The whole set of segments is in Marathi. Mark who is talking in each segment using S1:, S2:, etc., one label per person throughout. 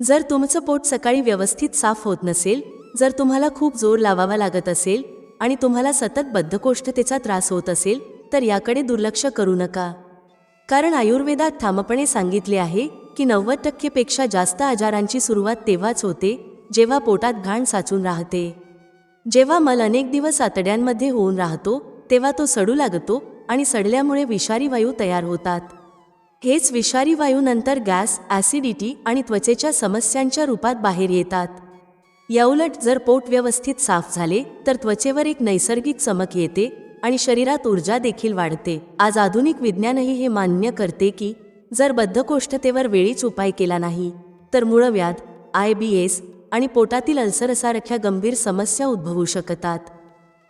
S1: जर तुमचं पोट सकाळी व्यवस्थित साफ होत नसेल जर तुम्हाला खूप जोर लावावा लागत असेल आणि तुम्हाला सतत बद्धकोष्ठतेचा त्रास होत असेल तर याकडे दुर्लक्ष करू नका. कारण आयुर्वेदात ठामपणे सांगितले आहे की नव्वद टक्केपेक्षा जास्त आजारांची सुरुवात तेव्हाच होते जेव्हा पोटात घाण साचून राहते. जेव्हा मल अनेक दिवस आतड्यांमध्ये होऊन राहतो तेव्हा तो सडू लागतो आणि सडल्यामुळे विषारी वायू तयार होतात. हेच विषारी वायूनंतर गॅस ॲसिडिटी आणि त्वचेच्या समस्यांच्या रूपात बाहेर येतात. याउलट जर पोट व्यवस्थित साफ झाले तर त्वचेवर एक नैसर्गिक चमक येते आणि शरीरात ऊर्जा देखील वाढते. आज आधुनिक विज्ञानही हे मान्य करते की जर बद्धकोष्ठतेवर वेळीच उपाय केला नाही तर मूळव्याध आय बी एस आणि पोटातील अल्सरसारख्या गंभीर समस्या उद्भवू शकतात.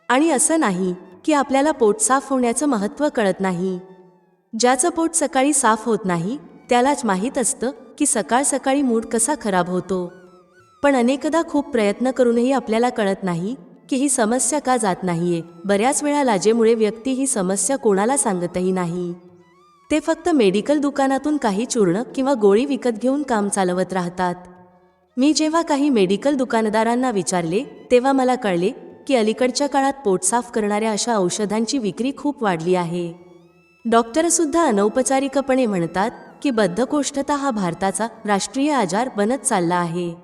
S1: आणि असं नाही की आपल्याला पोट साफ होण्याचं महत्त्व कळत नाही. ज्याचं पोट सकाळी साफ होत नाही त्यालाच माहीत असतं की सकाळ सकाळी मूड कसा खराब होतो. पण अनेकदा खूप प्रयत्न करूनही आपल्याला कळत नाही की ही समस्या का जात नाहीये. बऱ्याच वेळा लाजेमुळे व्यक्ती ही समस्या कोणाला सांगतही नाही. ते फक्त मेडिकल दुकानातून काही चूर्ण किंवा गोळी विकत घेऊन काम चालवत राहतात. मी जेव्हा काही मेडिकल दुकानदारांना विचारले तेव्हा मला कळले की अलीकडच्या काळात पोट साफ करणाऱ्या अशा औषधांची विक्री खूप वाढली आहे. डॉक्टरसुद्धा अनौपचारिकपणे म्हणतात की बद्धकोष्ठता हा भारताचा राष्ट्रीय आजार बनत चालला आहे.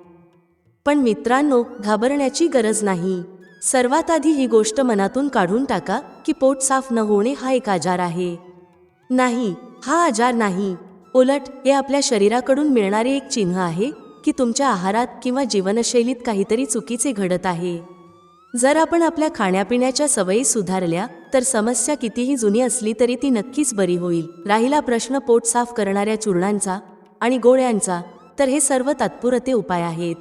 S1: पण मित्रांनो घाबरण्याची गरज नाही. सर्वात आधी ही गोष्ट मनातून काढून टाका की पोट साफ न होणे हा एक आजार आहे. नाही हा आजार नाही. उलट हे आपल्या शरीराकडून मिळणारे एक चिन्ह आहे की तुमच्या आहारात किंवा जीवनशैलीत काहीतरी चुकीचे घडत आहे. जर आपण आपल्या खाण्यापिण्याच्या सवयी सुधारल्या तर समस्या कितीही जुनी असली तरी ती नक्कीच बरी होईल. राहिला प्रश्न पोट साफ करणाऱ्या चूर्णांचा आणि गोळ्यांचा तर हे सर्व तात्पुरते उपाय आहेत.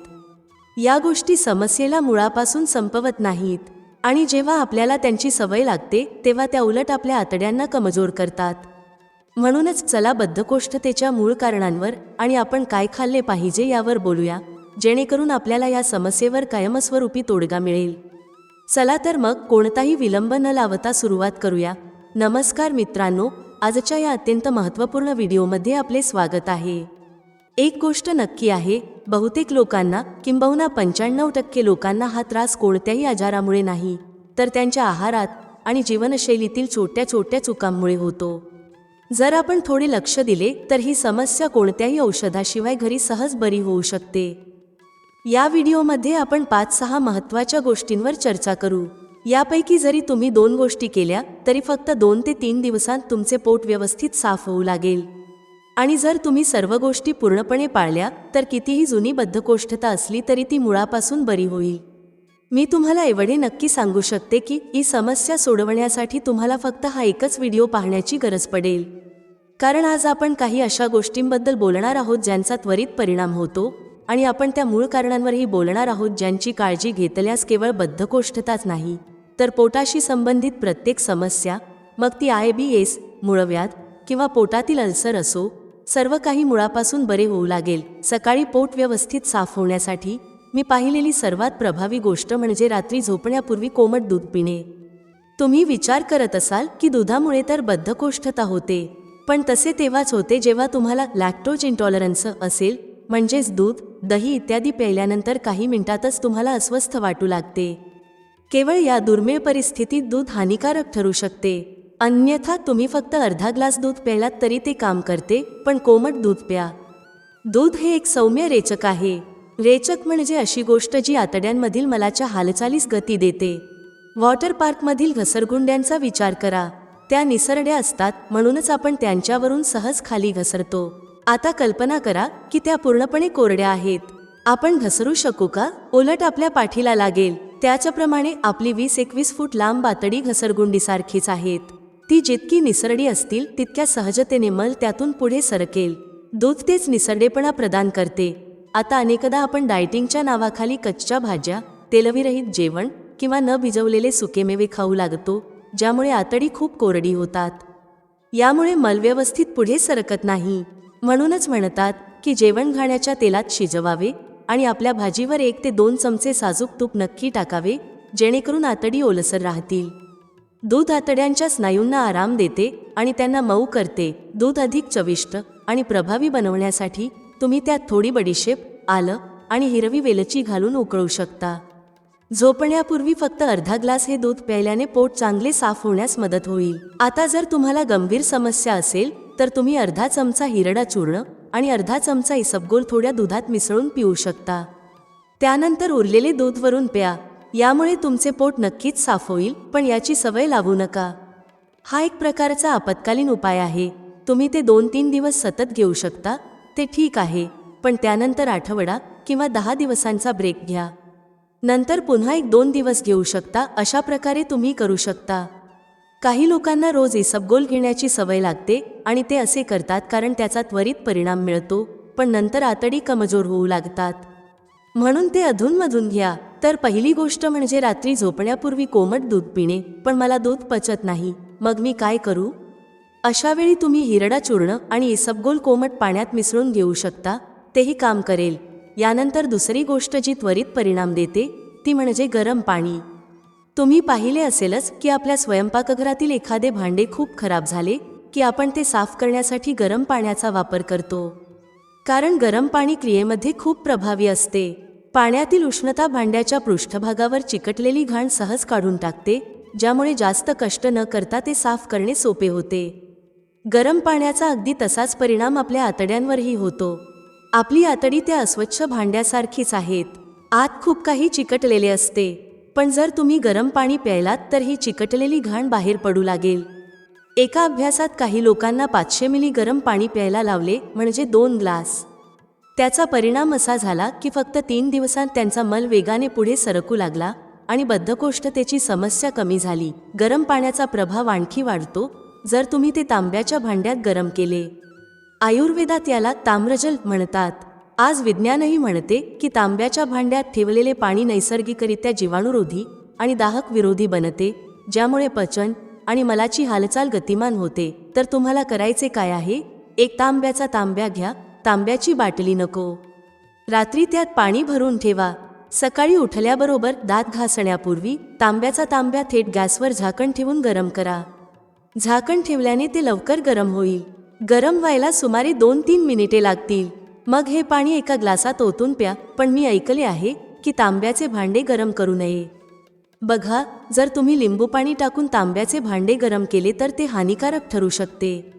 S1: या गोष्टी समस्येला मुळापासून संपवत नाहीत आणि जेव्हा आपल्याला त्यांची सवय लागते तेव्हा त्या उलट आपल्या आतड्यांना कमजोर करतात. म्हणूनच चला बद्धकोष्ठतेच्या मूळ कारणांवर आणि आपण काय खाल्ले पाहिजे यावर बोलूया जेणेकरून आपल्याला या समस्येवर कायमस्वरूपी तोडगा मिळेल. चला तर मग कोणताही विलंब न लावता सुरुवात करूया. नमस्कार मित्रांनो आजच्या या अत्यंत महत्त्वपूर्ण व्हिडिओमध्ये आपले स्वागत आहे. एक गोष्ट नक्की आहे बहुतेक लोकांना किंबहुना पंच्याण्णव टक्के लोकांना हा त्रास कोणत्याही आजारामुळे नाही तर त्यांच्या आहारात आणि जीवनशैलीतील छोट्या छोट्या चुकांमुळे होतो. जर आपण थोडे लक्ष दिले तर ही समस्या कोणत्याही औषधाशिवाय घरी सहज बरी होऊ शकते. या व्हिडिओमध्ये आपण पाच सहा महत्त्वाच्या गोष्टींवर चर्चा करू. यापैकी जरी तुम्ही दोन गोष्टी केल्या तरी फक्त दोन ते तीन दिवसांत तुमचे पोट व्यवस्थित साफ होऊ लागेल. आणि जर तुम्ही सर्व गोष्टी पूर्णपणे पाळल्या तर कितीही जुनी बद्धकोष्ठता असली तरी ती मुळापासून बरी होईल. मी तुम्हाला एवढे नक्की सांगू शकते की ही समस्या सोडवण्यासाठी तुम्हाला फक्त हा एकच व्हिडिओ पाहण्याची गरज पडेल. कारण आज आपण काही अशा गोष्टींबद्दल बोलणार आहोत ज्यांचा त्वरित परिणाम होतो आणि आपण त्या मूळ कारणांवरही बोलणार आहोत ज्यांची काळजी घेतल्यास केवळ बद्धकोष्ठताच नाही तर पोटाशी संबंधित प्रत्येक समस्या मग ती आय बी एस मुळव्यात किंवा पोटातील अल्सर असो सर्व काही मुळापासून बरे होऊ लागेल. सकाळी पोट व्यवस्थित साफ होण्यासाठी मी पाहिलेली सर्वात प्रभावी गोष्ट म्हणजे रात्री झोपण्यापूर्वी कोमट दूध पिणे. तुम्ही विचार करत असाल की दुधामुळे तर बद्धकोष्ठता होते पण तसे तेव्हाच होते जेव्हा तुम्हाला लॅक्टोज इंटॉलरन्स असेल म्हणजेच दूध दही इत्यादी प्यायल्यानंतर काही मिनिटातच तुम्हाला अस्वस्थ वाटू लागते. केवळ या दुर्मिळ परिस्थितीत दूध हानिकारक ठरू शकते. अन्यथा तुम्ही फक्त अर्धा ग्लास दूध प्यायलात तरी ते काम करते पण कोमट दूध प्या. दूध हे एक सौम्य रेचक आहे. रेचक म्हणजे अशी गोष्ट जी आतड्यांमधील मलाच्या हालचालीस गती देते. वॉटर पार्कमधील घसरगुंड्यांचा विचार करा. त्या निसरड्या असतात म्हणूनच आपण त्यांच्यावरून सहज खाली घसरतो. आता कल्पना करा की त्या पूर्णपणे कोरड्या आहेत. आपण घसरू शकू का? उलट आपल्या पाठीला लागेल. त्याच्याप्रमाणे आपली वीस एकवीस फूट लांब बातडी घसरगुंडीसारखीच आहेत. ती जितकी निसरडी असतील तितक्या सहजतेने मल त्यातून पुढे सरकेल. दूध तेच निसरडेपणा प्रदान करते. आता अनेकदा आपण डायटिंगच्या नावाखाली कच्च्या भाज्या तेलविरहित जेवण किंवा न भिजवलेले सुकेमेवे खाऊ लागतो ज्यामुळे आतडी खूप कोरडी होतात. यामुळे मल व्यवस्थित पुढे सरकत नाही. म्हणूनच म्हणतात की जेवण घाण्याच्या तेलात शिजवावे आणि आपल्या भाजीवर एक ते दोन चमचे साजूक तूप नक्की टाकावे जेणेकरून आतडी ओलसर राहतील. दूध आतड्यांच्या स्नायूंना आराम देते आणि त्यांना मऊ करते दूध अधिक चविष्ट आणि प्रभावी बनवण्यासाठी तुम्ही त्यात थोडी बडीशेप आलं आणि हिरवी वेलची घालून उकळू शकता. झोपण्यापूर्वी फक्त अर्धा ग्लास हे दूध प्यायल्याने पोट चांगले साफ होण्यास मदत होईल. आता जर तुम्हाला गंभीर समस्या असेल तर तुम्ही अर्धा चमचा हिरडा चूर्ण आणि अर्धा चमचा इसबगोल थोड्या दुधात मिसळून पिऊ शकता. त्यानंतर उरलेले दूध वरून प्या. यामुळे तुमचे पोट नक्कीच साफ होईल पण याची सवय लावू नका. हा एक प्रकारचा आपत्कालीन उपाय आहे. तुम्ही ते दोन तीन दिवस सतत घेऊ शकता. ते ठीक आहे. पण त्यानंतर आठवडा किंवा दहा दिवसांचा ब्रेक घ्या. नंतर पुन्हा एक दोन दिवस घेऊ शकता अशा प्रकारे तुम्ही करू शकता. काही लोकांना रोज इसबगोल घेण्याची सवय लागते आणि ते असे करतात कारण त्याचा त्वरित परिणाम मिळतो पण नंतर आतडी कमजोर होऊ लागतात. म्हणून ते अधूनमधून घ्या. तर पहिली गोष्ट म्हणजे रात्री झोपण्यापूर्वी कोमट दूध पिणे पण मला दूध पचत नाही. मग मी काय करू? अशावेळी तुम्ही हिरडा चूर्ण आणि इसबगोल कोमट पाण्यात मिसळून घेऊ शकता. तेही काम करेल. यानंतर दुसरी गोष्ट जी त्वरित परिणाम देते ती म्हणजे गरम पाणी. तुम्ही पाहिले असेलच की आपल्या स्वयंपाकघरातील एखादे भांडे खूप खराब झाले की आपण ते साफ करण्यासाठी गरम पाण्याचा वापर करतो. कारण गरम पाणी क्रियेमध्ये खूप प्रभावी असते. पाण्यातील उष्णता भांड्याच्या पृष्ठभागावर चिकटलेली घाण सहज काढून टाकते ज्यामुळे जास्त कष्ट न करता ते साफ करणे सोपे होते. गरम पाण्याचा अगदी तसाच परिणाम आपल्या आतड्यांवरही होतो. आपली आतडी त्या अस्वच्छ भांड्यासारखीच आहेत. आत खूप काही चिकटलेले असते. पण जर तुम्ही गरम पाणी प्यायलात तर ही चिकटलेली घाण बाहेर पडू लागेल. एका अभ्यासात काही लोकांना पाचशे मिली गरम पाणी प्यायला लावले म्हणजे दोन ग्लास. त्याचा परिणाम असा झाला की फक्त तीन दिवसांत त्यांचा मल वेगाने पुढे सरकू लागला आणि बद्धकोष्ठतेची समस्या कमी झाली. गरम पाण्याचा प्रभाव आणखी वाढतो जर तुम्ही ते तांब्याच्या भांड्यात गरम केले. आयुर्वेदात याला ताम्रजल म्हणतात. आज विज्ञानही म्हणते की तांब्याच्या भांड्यात ठेवलेले पाणी नैसर्गिकरित्या जीवाणुरोधी आणि दाहक विरोधी बनते ज्यामुळे पचन आणि मलाची हालचाल गतिमान होते. तर तुम्हाला करायचे काय आहे? एक तांब्याचा तांब्या घ्या तांब्याची बाटली नको. रात्री त्यात पाणी भरून ठेवा. सकाळी उठल्याबरोबर दात घासण्यापूर्वी तांब्याचा तांब्या थेट गॅसवर झाकण ठेवून गरम करा. झाकण ठेवल्याने ते लवकर गरम होईल. गरम व्हायला सुमारे दोन तीन मिनिटे लागतील. मग हे पाणी एका ग्लासात ओतून प्या पण मी ऐकले आहे की तांब्याचे भांडे गरम करू नये. बघा जर तुम्ही लिंबू पाणी टाकून तांब्याचे भांडे गरम केले तर ते हानिकारक ठरू शकते.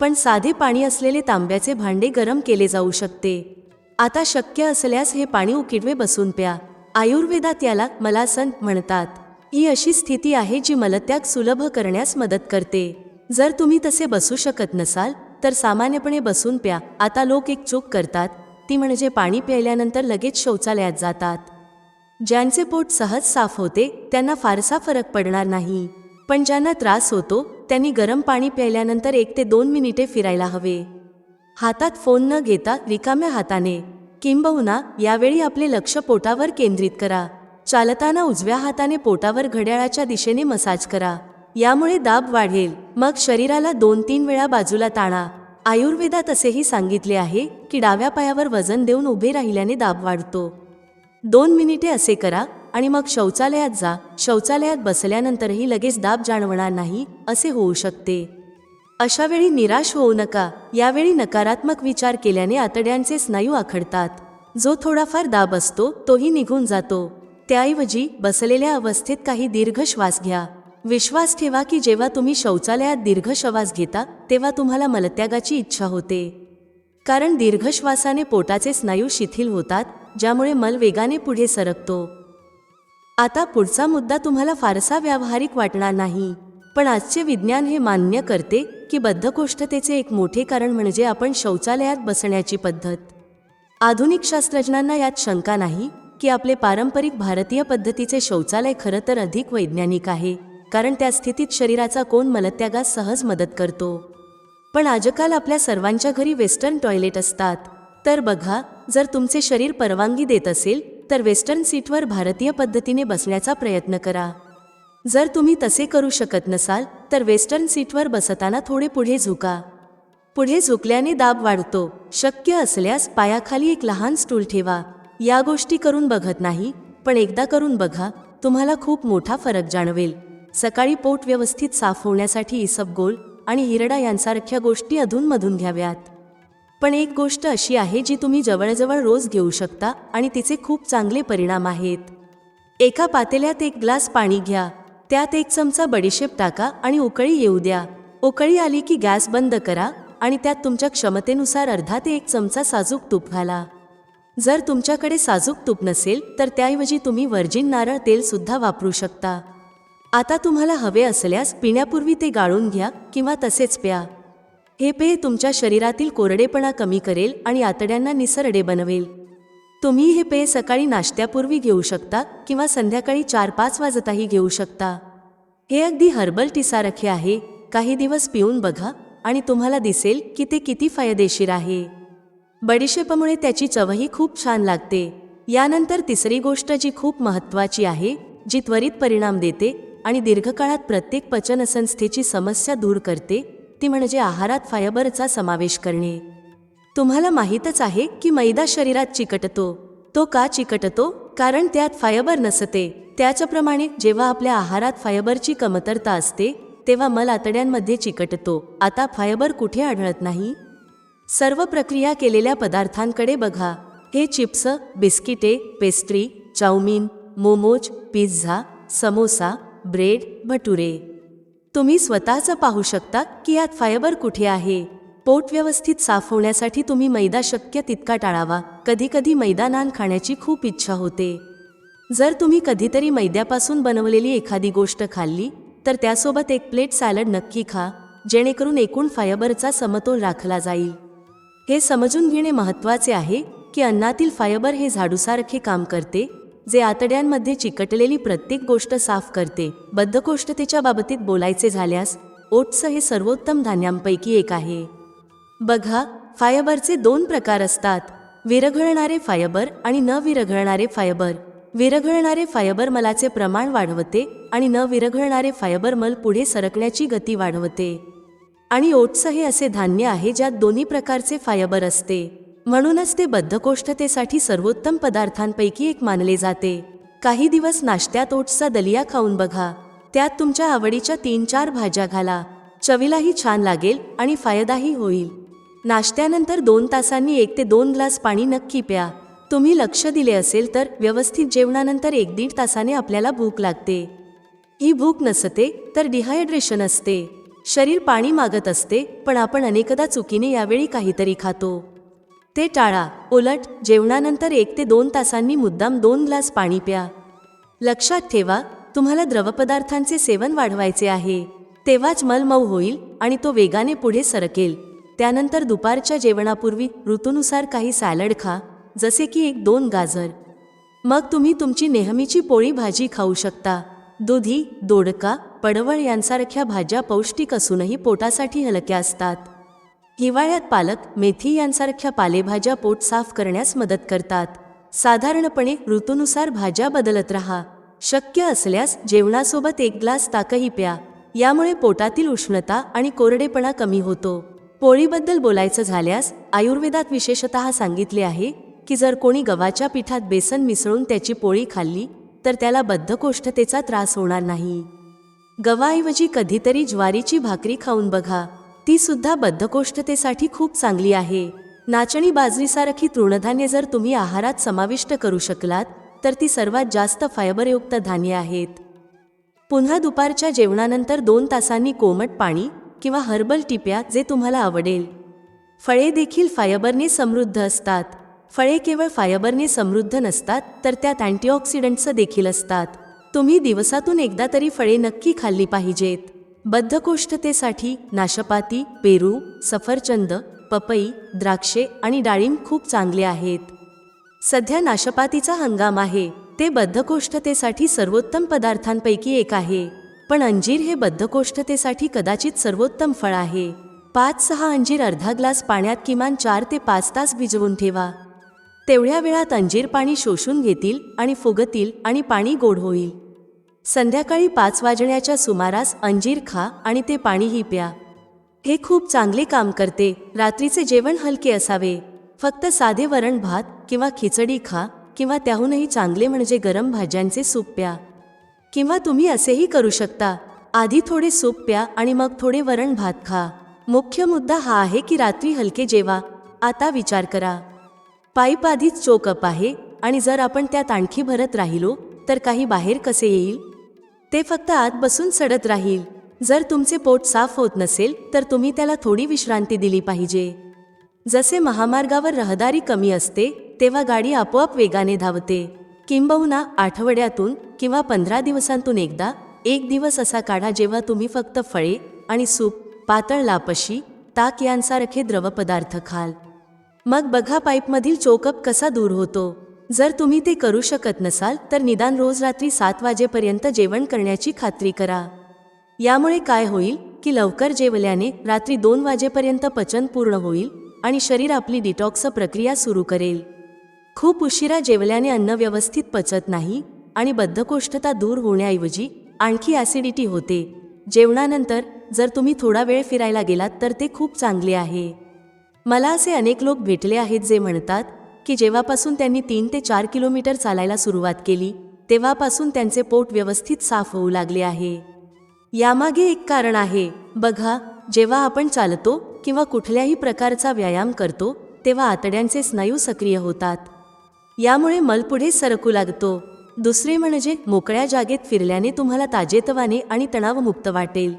S1: पण साधे पाणी असलेले तांब्याचे भांडे गरम केले जाऊ शकते. आता शक्य असल्यास हे पाणी उकिडवे बसून प्या. आयुर्वेदात याला मलासन म्हणतात. ही अशी स्थिती आहे जी मलत्याग सुलभ करण्यास मदत करते. जर तुम्ही तसे बसू शकत नसाल तर सामान्यपणे बसून प्या. आता लोक एक चूक करतात. ती म्हणजे पाणी प्यायल्यानंतर लगेच शौचालयात जातात. ज्यांचे पोट सहज साफ होते त्यांना फारसा फरक पडणार नाही. पण ज्यांना त्रास होतो त्यांनी गरम पाणी प्यायल्यानंतर एक ते दोन मिनिटे फिरायला हवे. हातात फोन न घेता रिकाम्या हाताने किंबहुना यावेळी आपले लक्ष पोटावर केंद्रित करा. चालताना उजव्या हाताने पोटावर घड्याळाच्या दिशेने मसाज करा. यामुळे दाब वाढेल. मग शरीराला दोन तीन वेळा बाजूला ताणा. आयुर्वेदात असेही सांगितले आहे की डाव्या पायावर वजन देऊन उभे राहिल्याने दाब वाढतो. दोन मिनिटे असे करा आणि मग शौचालयात जा. शौचालयात बसल्यानंतरही लगेच दाब जाणवणार नाही असे होऊ शकते. अशावेळी निराश होऊ नका. यावेळी नकारात्मक विचार केल्याने आतड्यांचे स्नायू आखडतात. जो थोडाफार दाब असतो तोही निघून जातो. त्याऐवजी बसलेल्या अवस्थेत काही दीर्घ श्वास घ्या. विश्वास ठेवा की जेव्हा तुम्ही शौचालयात दीर्घ श्वास घेता तेव्हा तुम्हाला मलत्यागाची इच्छा होते. कारण दीर्घ श्वासाने पोटाचे स्नायू शिथिल होतात ज्यामुळे मल वेगाने पुढे सरकतो. आता पुढचा मुद्दा तुम्हाला फारसा व्यावहारिक वाटणार नाही. पण आजचे विज्ञान हे मान्य करते की बद्धकोष्ठतेचे एक मोठे कारण म्हणजे आपण शौचालयात बसण्याची पद्धत. आधुनिक शास्त्रज्ञांना यात शंका नाही की आपले पारंपरिक भारतीय पद्धतीचे शौचालय खरं तर अधिक वैज्ञानिक आहे. कारण त्या स्थितीत शरीराचा कोण मलत्यागास सहज मदत करतो. पण आजकाल आपल्या सर्वांच्या घरी वेस्टर्न टॉयलेट असतात. तर बघा जर तुमचे शरीर परवानगी देत असेल तर वेस्टर्न सीटवर भारतीय पद्धतीने बसण्याचा प्रयत्न करा. जर तुम्ही तसे करू शकत नसाल तर वेस्टर्न सीटवर बसताना थोडे पुढे झुका. पुढे झुकल्याने दाब वाढतो. शक्य असल्यास पायाखाली एक लहान स्टूल ठेवा. या गोष्टी करून बघत नाही पण एकदा करून बघा तुम्हाला खूप मोठा फरक जाणवेल. सकाळी पोट व्यवस्थित साफ होण्यासाठी इसबगोल आणि हिरडा यांसारख्या गोष्टी अधूनमधून घ्याव्यात. पण एक गोष्ट अशी आहे जी तुम्ही जवळजवळ रोज घेऊ शकता आणि तिचे खूप चांगले परिणाम आहेत. एका पातेल्यात एक ग्लास पाणी घ्या त्यात एक चमचा बडीशेप टाका आणि उकळी येऊ द्या. उकळी आली की गॅस बंद करा आणि त्यात तुमच्या क्षमतेनुसार अर्धा ते एक चमचा साजूक तूप घाला. जर तुमच्याकडे साजूक तूप नसेल तर त्याऐवजी तुम्ही व्हर्जिन नारळ तेलसुद्धा वापरू शकता. आता तुम्हाला हवे असल्यास पिण्यापूर्वी ते गाळून घ्या किंवा तसेच प्या. हे पेय तुमच्या शरीरातील कोरडेपणा कमी करेल आणि आतड्यांना निसरडे बनवेल. तुम्ही हे पेय सकाळी नाश्त्यापूर्वी घेऊ शकता किंवा संध्याकाळी चार पाच वाजताही घेऊ शकता. हे अगदी हर्बल टिसारखे आहे. काही दिवस पिऊन बघा आणि तुम्हाला दिसेल की ते किती फायदेशीर आहे. बडीशेपामुळे त्याची चवही खूप छान लागते. यानंतर तिसरी गोष्ट जी खूप महत्त्वाची आहे जी त्वरित परिणाम देते आणि दीर्घकाळात प्रत्येक पचनसंस्थेची समस्या दूर करते ती म्हणजे आहारात फायबरचा समावेश करणे. तुम्हाला माहीतच आहे की मैदा शरीरात चिकटतो. तो का चिकटतो? कारण त्यात फायबर नसते. त्याच्याप्रमाणे जेव्हा आपल्या आहारात फायबरची कमतरता असते तेव्हा मल आतड्यांमध्ये चिकटतो. आता फायबर कुठे आढळत नाही? सर्व प्रक्रिया केलेल्या पदार्थांकडे बघा. हे चिप्स बिस्किटे pastry chow mein momos pizza samosa bread bhature. तुम्ही स्वतःचं पाहू शकता की यात फायबर कुठे आहे. पोट व्यवस्थित साफ होण्यासाठी तुम्ही मैदा शक्य तितका टाळावा. कधीकधी मैदा नान खाण्याची खूप इच्छा होते. जर तुम्ही कधीतरी मैद्यापासून बनवलेली एखादी गोष्ट खाल्ली तर त्यासोबत एक प्लेट सॅलड नक्की खा जेणेकरून एकूण फायबरचा समतोल राखला जाईल. हे समजून घेणे महत्त्वाचे आहे की अन्नातील फायबर हे झाडूसारखे काम करते जे आतड्यांमध्ये चिकटलेली प्रत्येक गोष्ट साफ करते. बद्धकोष्ठतेच्या बाबतीत बोलायचे झाल्यास ओट्स हे सर्वोत्तम धान्यांपैकी एक आहे. बघा फायबरचे दोन प्रकार असतात. विरघळणारे फायबर आणि न विरघळणारे फायबर. विरघळणारे फायबर मलाचे प्रमाण वाढवते आणि न विरघळणारे फायबर मल पुढे सरकण्याची गती वाढवते. आणि ओट्स हे असे धान्य आहे ज्यात दोन्ही प्रकारचे फायबर असते. म्हणूनच ते बद्धकोष्ठतेसाठी सर्वोत्तम पदार्थांपैकी एक मानले जाते. काही दिवस नाश्त्यात ओट्सचा दलिया खाऊन बघा. त्यात तुमच्या आवडीच्या तीन चार भाज्या घाला. चवीलाही छान लागेल आणि फायदाही होईल. नाश्त्यानंतर दोन तासांनी एक ते दोन ग्लास पाणी नक्की प्या. तुम्ही लक्ष दिले असेल तर व्यवस्थित जेवणानंतर एक दीड तासाने आपल्याला भूक लागते. ही भूक नसते तर डिहायड्रेशन असते. शरीर पाणी मागत असते पण आपण अनेकदा चुकीने यावेळी काहीतरी खातो. ते टाळा उलट जेवणानंतर एक ते दोन तासांनी मुद्दाम दोन ग्लास पाणी प्या. लक्षात ठेवा तुम्हाला द्रवपदार्थांचे सेवन वाढवायचे आहे. तेव्हाच मलमऊ होईल आणि तो वेगाने पुढे सरकेल. त्यानंतर दुपारच्या जेवणापूर्वी ऋतूनुसार काही सॅलड खा जसे की एक दोन गाजर. मग तुम्ही तुमची नेहमीची पोळी भाजी खाऊ शकता. दुधी दोडका पडवळ यांसारख्या भाज्या पौष्टिक असूनही पोटासाठी हलक्या असतात. हिवाळ्यात पालक मेथी यांसारख्या पालेभाज्या पोट साफ करण्यास मदत करतात. साधारणपणे ऋतूनुसार भाज्या बदलत राहा. शक्य असल्यास जेवणासोबत एक ग्लास ताकही प्या. यामुळे पोटातील उष्णता आणि कोरडेपणा कमी होतो. पोळीबद्दल बोलायचं झाल्यास आयुर्वेदात विशेषतः सांगितले आहे की जर कोणी गव्हाच्या पिठात बेसन मिसळून त्याची पोळी खाल्ली तर त्याला बद्धकोष्ठतेचा त्रास होणार नाही. गव्हाऐवजी कधीतरी ज्वारीची भाकरी खाऊन बघा. तीसुद्धा बद्धकोष्ठतेसाठी खूप चांगली आहे. नाचणी बाजरीसारखी तृणधान्य जर तुम्ही आहारात समाविष्ट करू शकलात तर ती सर्वात जास्त फायबरयुक्त धान्ये आहेत. पुन्हा दुपारच्या जेवणानंतर दोन तासांनी कोमट पाणी किंवा हर्बल टिप्या जे तुम्हाला आवडेल. फळे देखील फायबरने समृद्ध असतात. फळे केवळ फायबरने समृद्ध नसतात तर त्यात अँटीऑक्सिडंट्स देखील असतात. तुम्ही दिवसातून एकदा तरी फळे नक्की खाल्ली पाहिजेत. बद्धकोष्ठतेसाठी नाशपाती पेरू सफरचंद पपई द्राक्षे आणि डाळिंब खूप चांगले आहेत. सध्या नाशपातीचा हंगाम आहे. ते बद्धकोष्ठतेसाठी सर्वोत्तम पदार्थांपैकी एक आहे. पण अंजीर हे बद्धकोष्ठतेसाठी कदाचित सर्वोत्तम फळ आहे. पाच सहा अंजीर अर्धा ग्लास पाण्यात किमान चार ते पाच तास भिजवून ठेवा. तेवढ्या वेळात अंजीर पाणी शोषून घेतील आणि फुगतील आणि पाणी गोड होईल. संध्याकाळी पाच वाजण्याच्या सुमारास अंजीर खा आणि ते पाणीही प्या. हे खूप चांगले काम करते. रात्रीचे जेवण हलके असावे. फक्त साधे वरण भात किंवा खिचडी खा किंवा त्याहूनही चांगले म्हणजे गरम भाज्यांचे सूप प्या. किंवा तुम्ही असेही करू शकता. आधी थोडे सूप प्या आणि मग थोडे वरण भात खा. मुख्य मुद्दा हा आहे की रात्री हलके जेवा. आता विचार करा. पाईप आधीच चोकअप आहे आणि जर आपण त्यात आणखी भरत राहिलो तर काही बाहेर कसे येईल? ते फक्त आत बसून सडत राहील. जर तुमचे पोट साफ होत नसेल तर तुम्ही त्याला थोडी विश्रांती दिली पाहिजे. जसे महामार्गावर रहदारी कमी असते तेव्हा गाडी आपोआप वेगाने धावते. किंबहुना आठवड्यातून किंवा पंधरा दिवसांतून एकदा एक दिवस असा काढा जेव्हा तुम्ही फक्त फळे आणि सूप पातळ लापशी ताक यांसारखे द्रवपदार्थ खाल. मग बघा पाईपमधील चोकअप कसा दूर होतो. जर तुम्ही ते करू शकत नसाल तर निदान रोज रात्री सात वाजेपर्यंत जेवण करण्याची खात्री करा. यामुळे काय होईल की लवकर जेवल्याने रात्री दोन वाजेपर्यंत पचन पूर्ण होईल आणि शरीर आपली डिटॉक्स प्रक्रिया सुरू करेल. खूप उशिरा जेवल्याने अन्न व्यवस्थित पचत नाही आणि बद्धकोष्ठता दूर होण्याऐवजी आणखी ॲसिडिटी होते. जेवणानंतर जर तुम्ही थोडा वेळ फिरायला गेलात तर ते खूप चांगले आहे. मला असे अनेक लोक भेटले आहेत जे म्हणतात की जेव्हापासून त्यांनी तीन ते चार किलोमीटर चालायला सुरुवात केली तेव्हापासून त्यांचे पोट व्यवस्थित साफ होऊ लागले आहे. यामागे एक कारण आहे बघा जेव्हा आपण चालतो किंवा कुठल्याही प्रकारचा व्यायाम करतो तेव्हा आतड्यांचे स्नायू सक्रिय होतात. यामुळे मल पुढे सरकू लागतो. दुसरे म्हणजे मोकळ्या जागेत फिरल्याने तुम्हाला ताजेतवाने आणि तणावमुक्त वाटेल.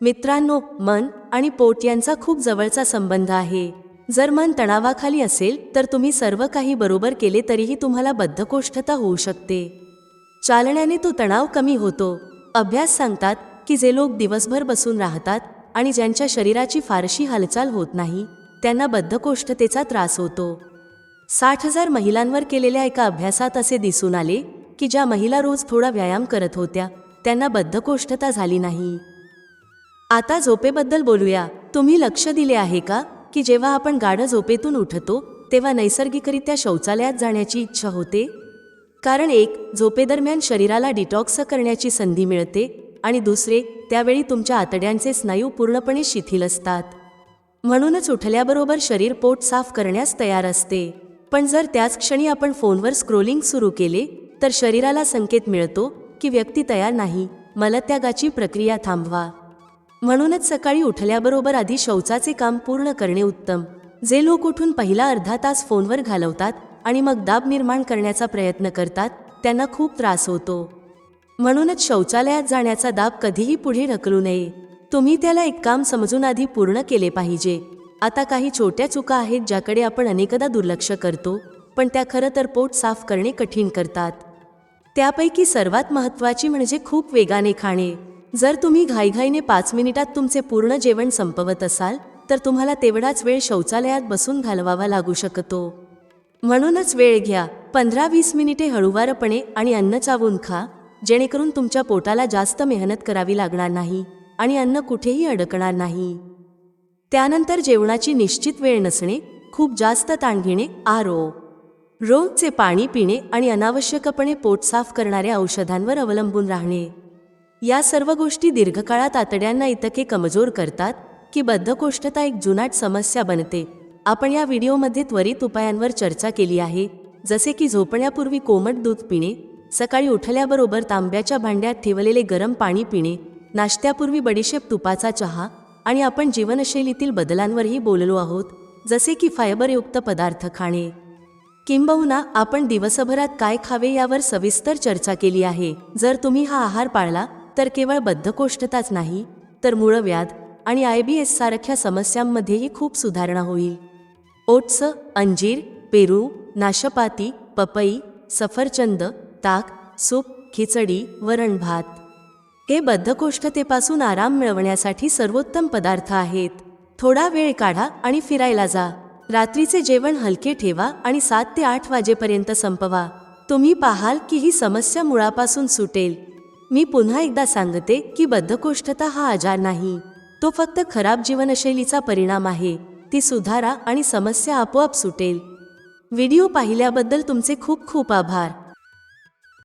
S1: मित्रांनो मन आणि पोट यांचा खूप जवळचा संबंध आहे. जर मन तणावाखाली असेल तर तुम्ही सर्व काही बरोबर केले तरीही तुम्हाला बद्धकोष्ठता होऊ शकते. चालण्याने तो तणाव कमी होतो. अभ्यास सांगतात की जे लोक दिवसभर बसून राहतात आणि ज्यांच्या शरीराची फारशी हालचाल होत नाही त्यांना बद्धकोष्ठतेचा त्रास होतो. साठ हजार महिलांवर केलेल्या एका अभ्यासात असे दिसून आले की ज्या महिला रोज थोडा व्यायाम करत होत्या त्यांना बद्धकोष्ठता झाली नाही. आता झोपेबद्दल बोलूया. तुम्ही लक्ष दिले आहे का? की जेव्हा आपण गाढ झोपेतून उठतो तेव्हा नैसर्गिकरित्या शौचालयात जाण्याची इच्छा होते. कारण एक झोपेदरम्यान शरीराला डिटॉक्स करण्याची संधी मिळते आणि दुसरे त्यावेळी तुमच्या आतड्यांचे स्नायू पूर्णपणे शिथिल असतात. म्हणूनच उठल्याबरोबर शरीर पोट साफ करण्यास तयार असते. पण जर त्याच क्षणी आपण फोनवर स्क्रोलिंग सुरू केले तर शरीराला संकेत मिळतो की व्यक्ती तयार नाही. मलत्यागाची प्रक्रिया थांबवा. म्हणूनच सकाळी उठल्याबरोबर आधी शौचाचे काम पूर्ण करणे उत्तम. जे लोक उठून पहिला अर्धा तास फोनवर घालवतात आणि मग दाब निर्माण करण्याचा प्रयत्न करतात त्यांना खूप त्रास होतो. म्हणूनच शौचालयात जाण्याचा दाब कधीही पुढे ढकलू नये. तुम्ही त्याला एक काम समजून आधी पूर्ण केले पाहिजे. आता काही छोट्या चुका आहेत ज्याकडे आपण अनेकदा दुर्लक्ष करतो पण त्या खरं तर पोट साफ करणे कठीण करतात. त्यापैकी सर्वात महत्त्वाची म्हणजे खूप वेगाने खाणे. जर तुम्ही घाईघाईने पाच मिनिटात तुमचे पूर्ण जेवण संपवत असाल तर तुम्हाला तेवढाच वेळ शौचालयात बसून घालवावा लागू शकतो. म्हणूनच वेळ घ्या पंधरा वीस मिनिटे हळुवारपणे आणि अन्न चावून खा जेणेकरून तुमच्या पोटाला जास्त मेहनत करावी लागणार नाही आणि अन्न कुठेही अडकणार नाही. त्यानंतर जेवणाची निश्चित वेळ नसणे खूप जास्त ताण घेणे आरो रोजचे पाणी पिणे आणि अनावश्यकपणे पोट साफ करणाऱ्या औषधांवर अवलंबून राहणे. या सर्व गोष्टी दीर्घकाळात आतड्यांना इतके कमजोर करतात की बद्धकोष्ठता एक जुनाट समस्या बनते. आपण या व्हिडिओमध्ये त्वरित उपायांवर चर्चा केली आहे जसे की झोपण्यापूर्वी कोमट दूध पिणे सकाळी उठल्याबरोबर तांब्याच्या भांड्यात ठेवलेले गरम पाणी पिणे नाश्त्यापूर्वी बडीशेप तुपाचा चहा आणि आपण जीवनशैलीतील बदलांवरही बोललो आहोत जसे की फायबरयुक्त पदार्थ खाणे. किंबहुना आपण दिवसभरात काय खावे यावर सविस्तर चर्चा केली आहे. जर तुम्ही हा आहार पाळला तर केवळ बद्धकोष्ठताच नाही तर मूळव्याध आणि आय बी एस सारख्या समस्यांमध्येही खूप सुधारणा होईल. ओट्स अंजीर पेरू नाशपाती पपई सफरचंद ताक सूप खिचडी वरण भात. हे बद्धकोष्ठतेपासून आराम मिळवण्यासाठी सर्वोत्तम पदार्थ आहेत. थोडा वेळ काढा आणि फिरायला जा. रात्रीचे जेवण हलके ठेवा आणि सात ते आठ वाजेपर्यंत संपवा. तुम्ही पाहाल की ही समस्या मुळापासून सुटेल. मी पुन्हा एकदा सांगते की बद्धकोष्ठता हा आजार नाही. तो फक्त खराब जीवनशैलीचा परिणाम आहे. ती सुधारा आणि समस्या आपोआप सुटेल. व्हिडिओ पाहिल्याबद्दल तुमचे खूप खूप आभार.